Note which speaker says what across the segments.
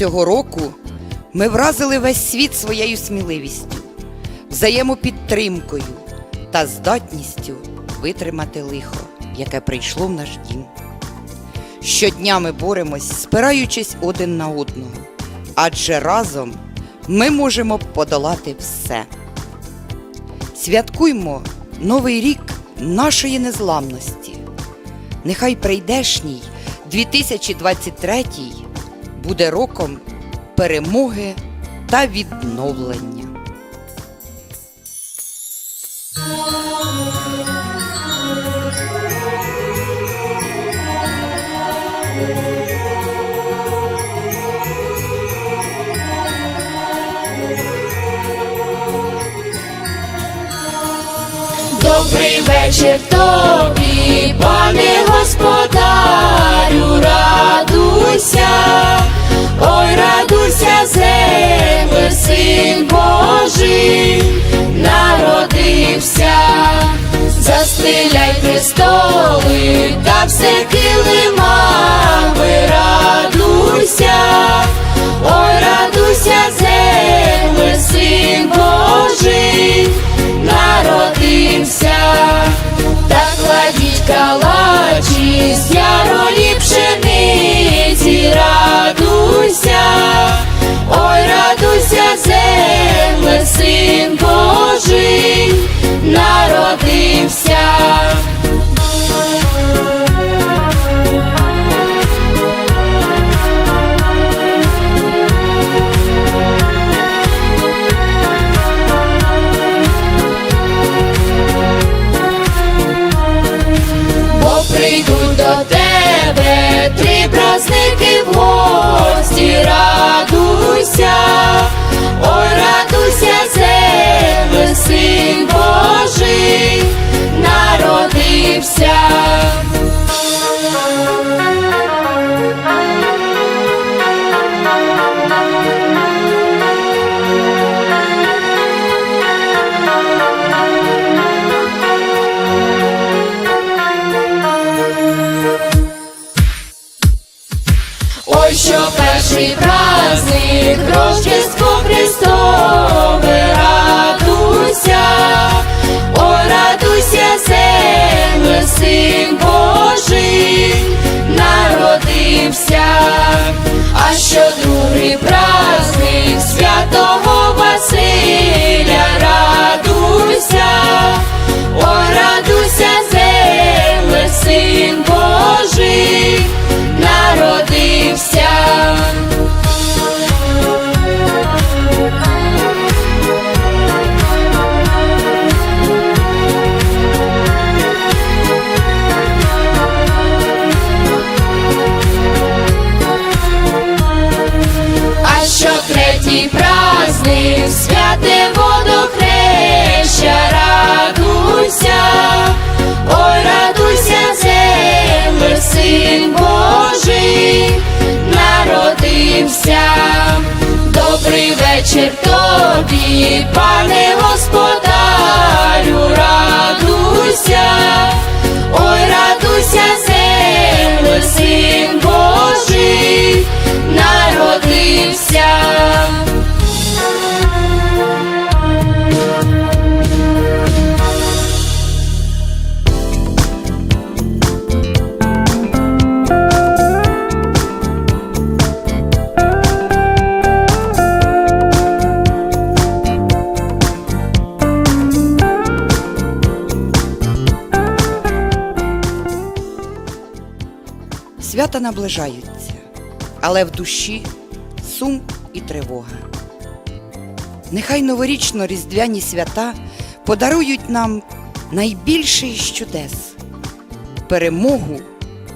Speaker 1: Цього року ми вразили весь світ своєю сміливістю, взаємопідтримкою та здатністю витримати лихо, яке прийшло в наш дім. Щодня ми боремось, спираючись один на одного, адже разом ми можемо подолати все. Святкуймо новий рік нашої незламності. Нехай прийдешній 2023 буде роком перемоги та відновлення.
Speaker 2: Добрий вечір тобі, пане господарю, земле, син Божий, народився, застиляй престоли та все килимами, радуйся, ой, радуйся, третій праздник, святе водохреща, радуйся, ой, радуйся, земле, син Божий, народився. Добрий вечір тобі, пане господарю, радуйся, ой, радуйся, земле, син Божий, народився.
Speaker 1: Свята наближаються, але в душі сум і тривога. Нехай новорічно-різдвяні свята подарують нам найбільший з чудес перемогу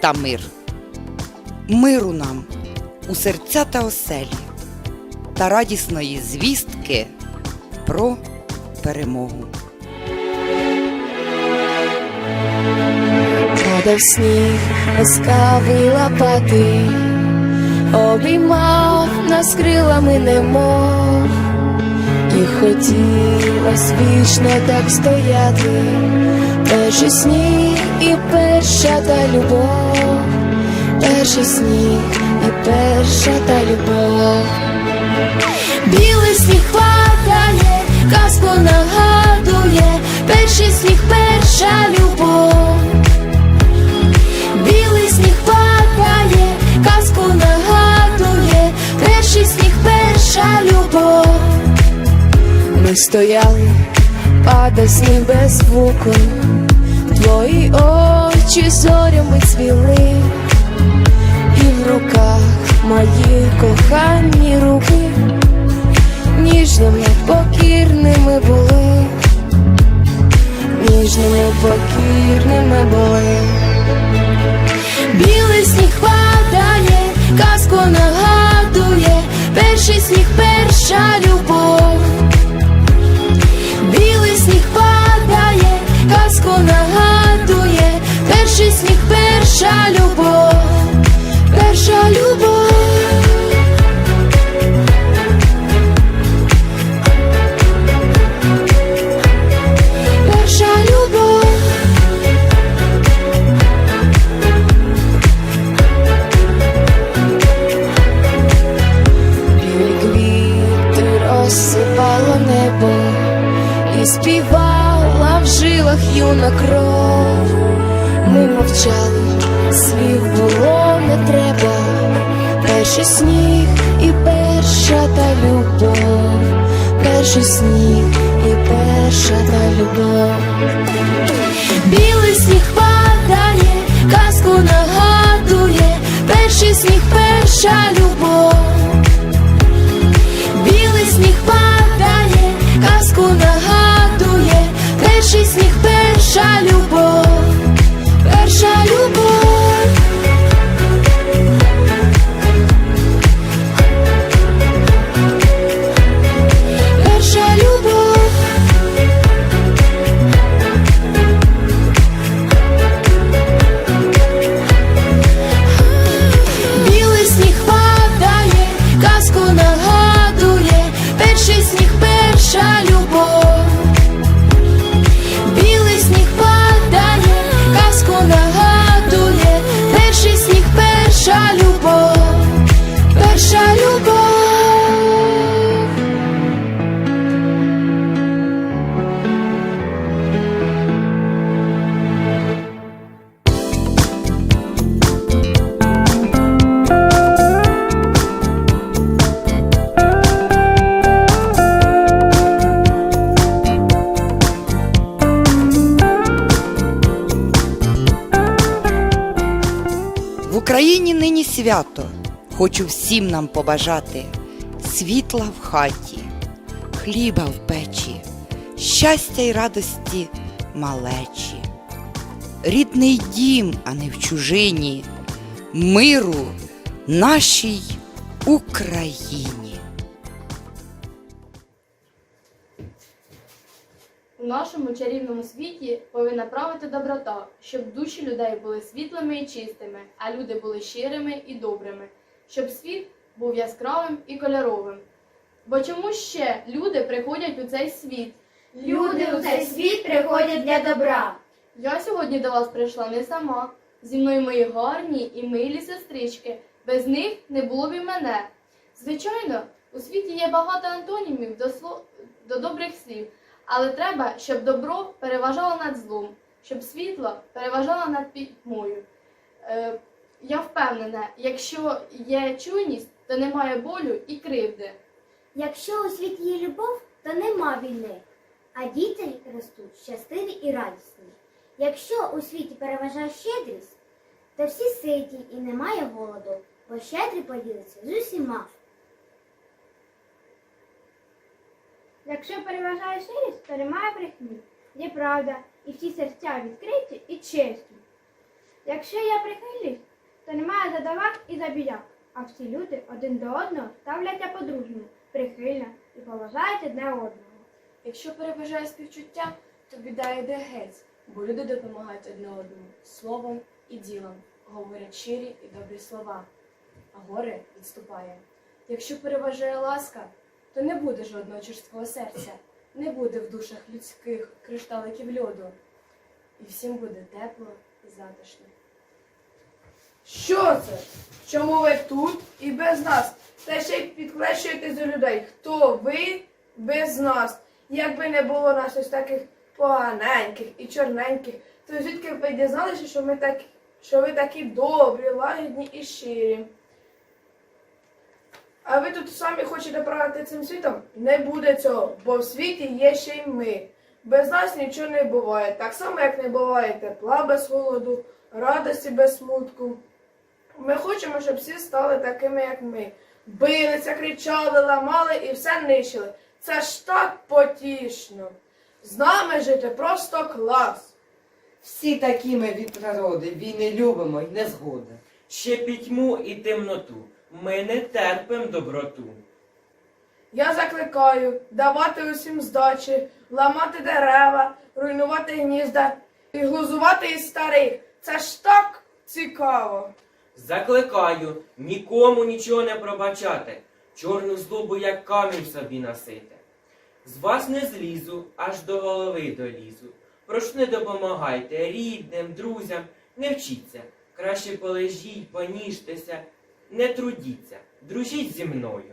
Speaker 1: та мир. Миру нам у серця та оселі та радісної звістки про перемогу.
Speaker 3: Падав сніг, ласкавий лопати, обіймав нас крилами немов, і хотілось вічно так стояти, перший сніг і перша та любов, перший сніг і перша та любов. Білий сніг падає, казку нагадує, перший сніг, Ми стояли, падав сніг без звуку, твої очі зорями цвіли, і в руках мої кохані руки, ніжними, покірними були, ніжними, покірними були. Білий сніг падає, казку нагадує, перший сніг, перша любов. Казку нагадує, перший сніг, перша любов, перша любов. Любов. Білий сніг падає, казку нагадує, перший сніг, перша любов.
Speaker 1: В Україні нині свято. Хочу всім нам побажати світла в хаті, хліба в печі, щастя й радості малечі, рідний дім, а не в чужині, миру нашій Україні.
Speaker 4: У нашому чарівному світі повинна правити доброта, щоб душі людей були світлими і чистими, а люди були щирими і добрими, щоб світ був яскравим і кольоровим. Бо чому ще люди приходять у цей світ?
Speaker 5: Люди у цей світ приходять для добра.
Speaker 4: Я сьогодні до вас прийшла не сама. Зі мною мої гарні і милі сестрички. Без них не було б і мене. Звичайно, у світі є багато антонімів до, сло... до добрих слів, але треба, щоб добро переважало над злом, щоб світло переважало над пітьмою. Е, я впевнена, якщо є чуйність, то немає болю і кривди.
Speaker 5: Якщо у світі є любов, то нема війни, а діти ростуть щасливі і радісні. Якщо у світі переважає щедрість, то всі ситі і немає голоду, бо щедрі поділиться з усіма.
Speaker 6: Якщо переважає щирість, то немає брехні, є правда, і всі серця відкриті і чесні. Якщо є прихильність, то немає задавак і забіяк, а всі люди один до одного ставляться по-дружньому, прихильно і поважають одне одного.
Speaker 4: Якщо переважає співчуття, то біда йде геть, бо люди допомагають одне одному словом і ділом, говорять щирі і добрі слова, а горе відступає. Якщо переважає ласка, то не буде жодного черствого серця, не буде в душах людських кришталиків льоду, і всім буде тепло і затишно.
Speaker 7: Що це? чому ви тут і без нас. Та ще й підклещуєте за людей. Хто ви без нас? Якби не було нас ось таких поганеньких і чорненьких, то звідки б ви дізналися, що ми так, що ви такі добрі, лагідні і щирі? А ви тут самі хочете правити цим світом? Не буде цього, бо в світі є ще й ми. Без нас нічого не буває, так само, як не буває тепла без холоду, радості без смутку. Ми хочемо, щоб всі стали такими, як ми. Билися, кричали, ламали і все нищили. Це ж так потішно. З нами жити просто клас.
Speaker 8: Всі такі ми від природи, війни любимо й не згода.
Speaker 9: ще пітьму і темноту. Ми не терпим доброту.
Speaker 7: Я закликаю давати усім здачі, ламати дерева, руйнувати гнізда і глузувати із старих. Це ж так цікаво.
Speaker 9: Закликаю нікому нічого не пробачати, чорну злобу, як камінь собі носити. З вас не злізу, аж до голови долізу. Прошу не допомагайте рідним, друзям, не вчіться. Краще полежіть, поніжтеся, не трудіться, дружіть зі мною.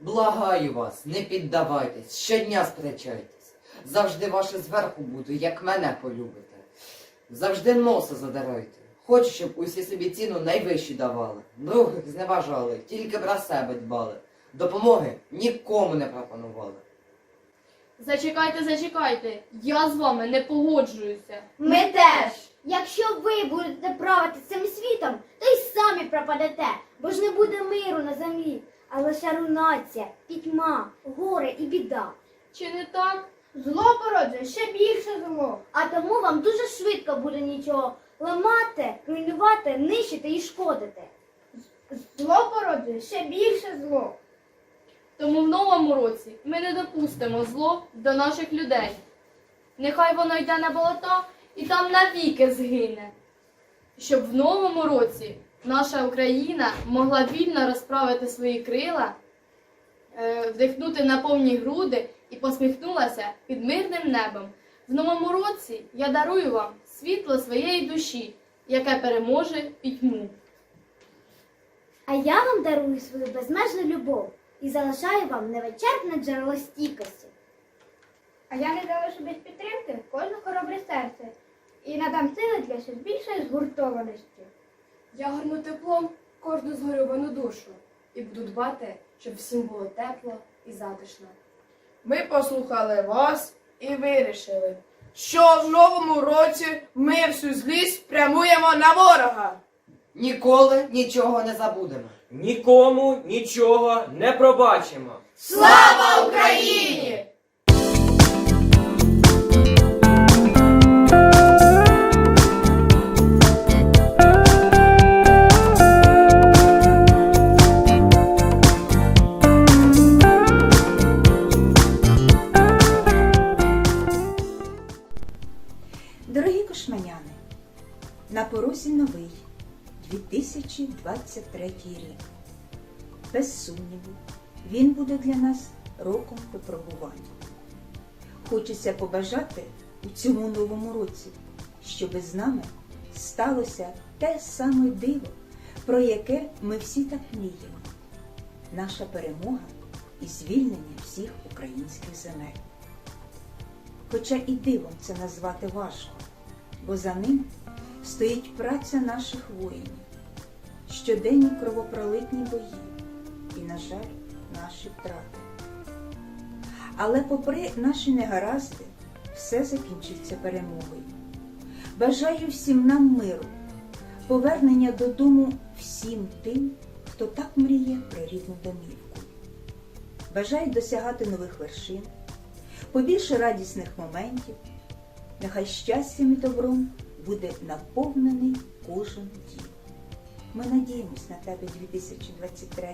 Speaker 8: Благаю вас, не піддавайтесь, щодня сперечайтесь. Завжди ваше зверху буду, як мене полюбите. Завжди носа задирайте. Хочу, щоб усі собі ціну найвищу давали. Других зневажали, тільки про себе дбали. Допомоги нікому не пропонували.
Speaker 4: Зачекайте, зачекайте, я з вами не погоджуюся.
Speaker 5: Ми теж. Якщо ви будете правити цим світом, то й самі пропадете, бо ж не буде миру на землі, а лише руйнація, пітьма, горе і біда.
Speaker 4: Чи не так?
Speaker 6: Зло породжує ще більше зло.
Speaker 5: А тому вам дуже швидко буде нічого ламати, руйнувати, нищити і шкодити.
Speaker 6: Зло породжує ще більше зло.
Speaker 4: Тому в новому році ми не допустимо зло до наших людей. Нехай воно йде на болота і там навіки згине. Щоб в новому році наша Україна могла вільно розправити свої крила, е, вдихнути на повні груди і посміхнулася під мирним небом. В новому році я дарую вам світло своєї душі, яке переможе пітьму.
Speaker 5: А я вам дарую свою безмежну любов і залишаю вам невичерпне джерело стійкості.
Speaker 6: А я не залишу без підтримки кожне хоробре серце і надам сили для ще більшої згуртованості.
Speaker 10: Я горну теплом кожну згорювану душу і буду дбати, щоб всім було тепло і затишно.
Speaker 7: Ми послухали вас і вирішили, що в новому році ми всю злість прямуємо на ворога.
Speaker 8: Ніколи нічого не забудемо.
Speaker 9: Нікому нічого не пробачимо.
Speaker 7: Слава Україні!
Speaker 11: 2023 рік. Без сумніву, він буде для нас роком випробування. Хочеться побажати у цьому новому році, щоб з нами сталося те саме диво, про яке ми всі так мріємо. Наша перемога і звільнення всіх українських земель. Хоча і дивом це назвати важко, бо за ним стоїть праця наших воїнів, щоденні кровопролитні бої і, на жаль, наші втрати. Але попри наші негаразди, все закінчиться перемогою. Бажаю всім нам миру, повернення додому всім тим, хто так мріє про рідну домівку. Бажаю досягати нових вершин побільше радісних моментів. Нехай щастям і добром буде наповнений кожен дім. Ми надіємось на тебе 2023.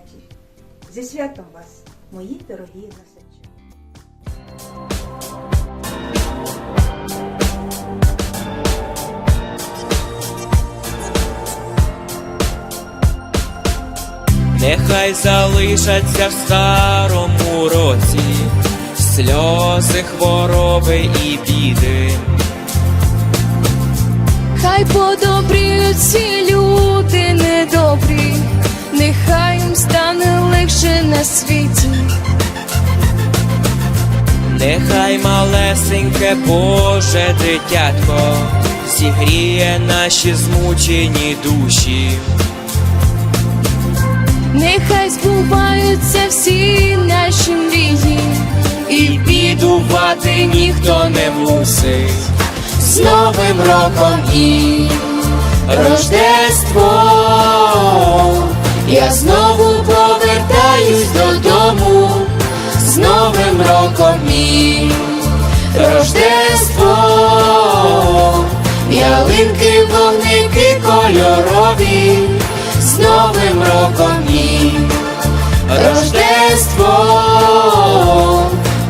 Speaker 11: Зі святом вас, мої дорогі насачі.
Speaker 9: Нехай залишаться в старому році сльози, хвороби і біди.
Speaker 3: Нехай подобріють всі люди недобрі,
Speaker 9: нехай їм стане легше на світі, нехай малесеньке Боже дитятко, зігріє наші змучені душі.
Speaker 3: Нехай збуваються всі наші мрії,
Speaker 9: і бідувати ніхто не мусить
Speaker 2: з Новим роком і Рождеством. Я знову повертаюсь додому з Новим роком і Рождеством. Ялинки, вогники кольорові з Новим роком і Рождеством.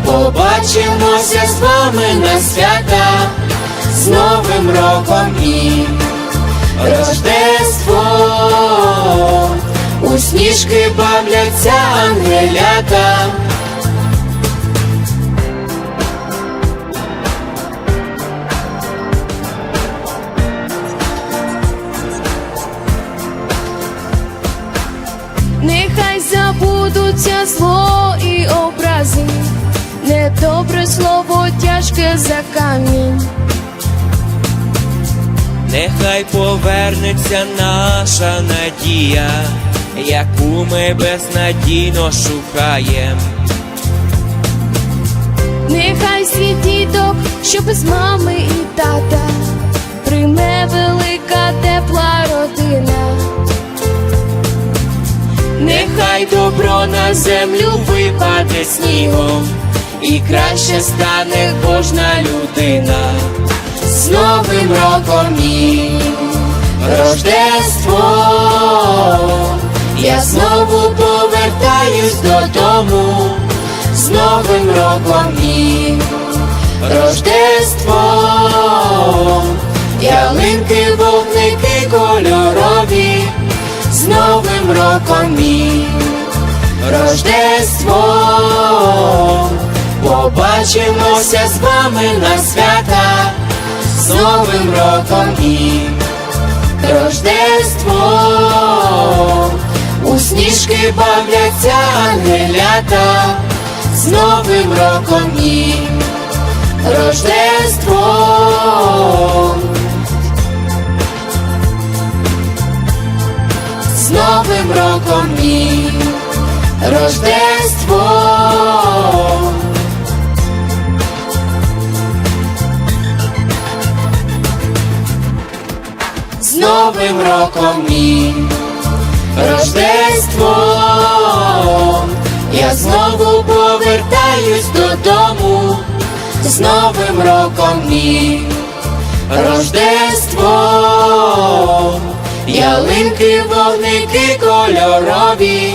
Speaker 2: Побачимося з вами на свята з Новим роком і Рождеством. У сніжки бавляться ангелята.
Speaker 3: Нехай забудуться зло і образи, недобре слово тяжке за камінь.
Speaker 9: Нехай повернеться наша надія, яку ми безнадійно шукаєм.
Speaker 3: Нехай світ діток, що без мами і тата, прийме велика тепла родина.
Speaker 9: Нехай добро на землю випаде снігом, і краще стане кожна людина.
Speaker 2: З Новим роком і Рождеством. Я знову повертаюсь додому з Новим роком і Рождеством. Ялинки, вогники кольорові з Новим роком і Рождеством. Побачимося з вами на свята Новим роком і Рождеством. У сніжки бавляться ангелята з Новим роком і Рождеством. З Новим роком і Рождеством. Новим роком і Рождеством. Я знову повертаюсь додому з Новим роком і Рождеством. Ялинки, вогники кольорові